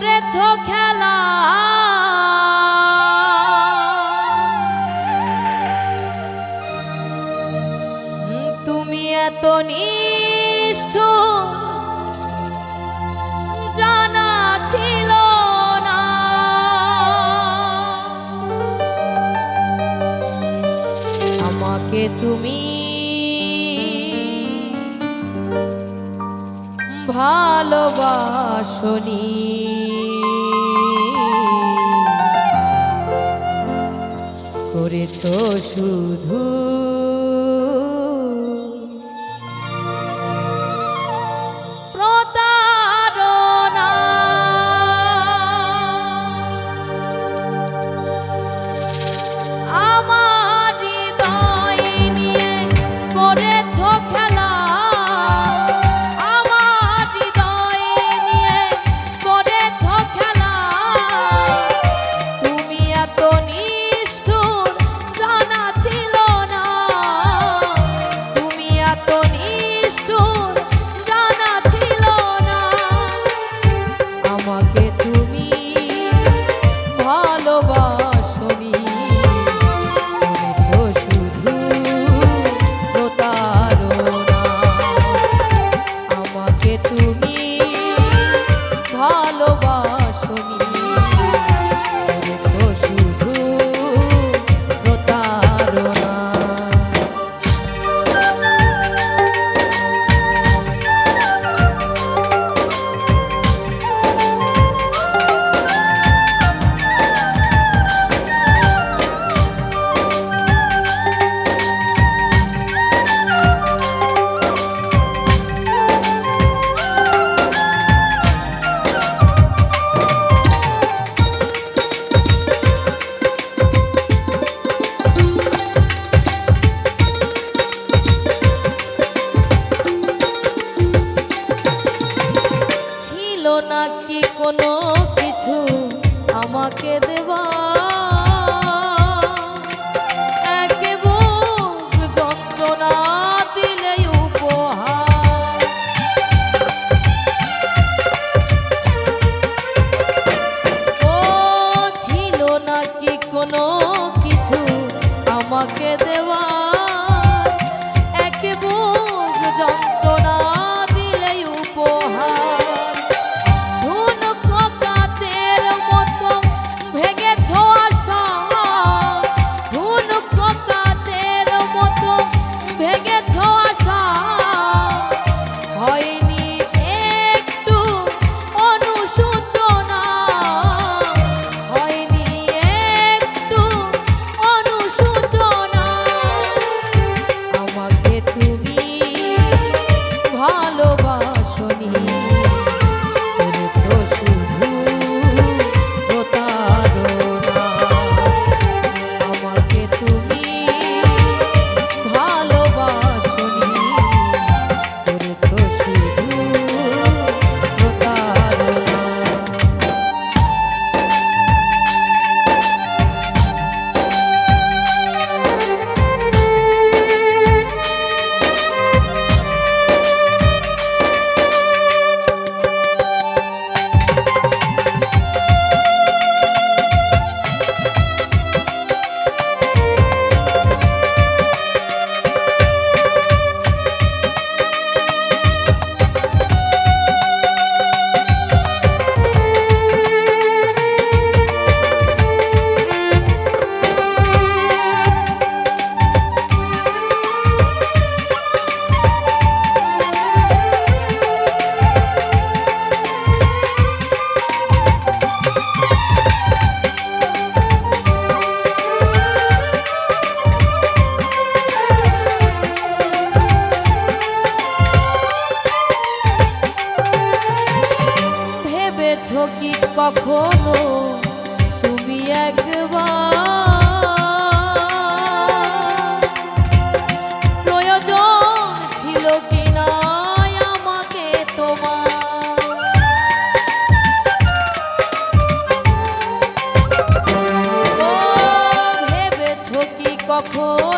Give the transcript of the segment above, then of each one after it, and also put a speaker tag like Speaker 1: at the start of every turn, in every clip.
Speaker 1: করেছ খেলা? তুমি এত নিষ্ঠ জানা ছিল না। আমাকে তুমি ভালোবাসনি। করেছ শুধু কোনো কিছু আমাকে দেওয়া Oh.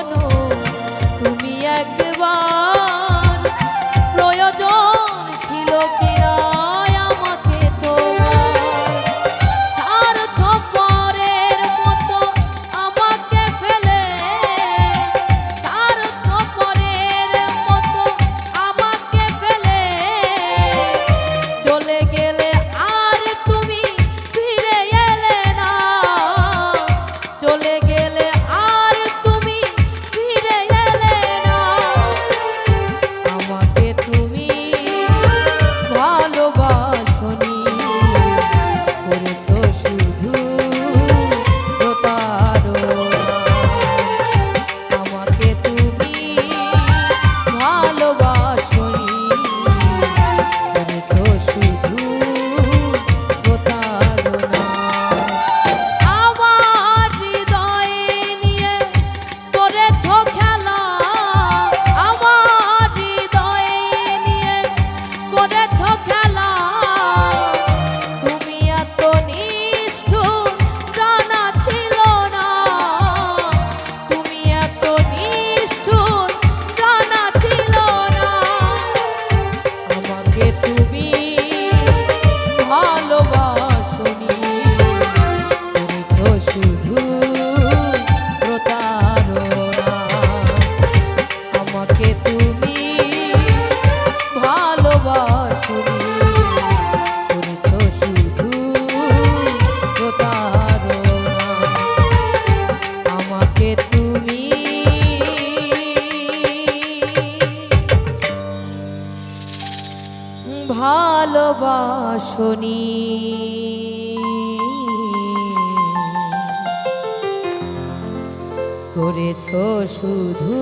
Speaker 1: ভালোবাসনি। করেছ শুধু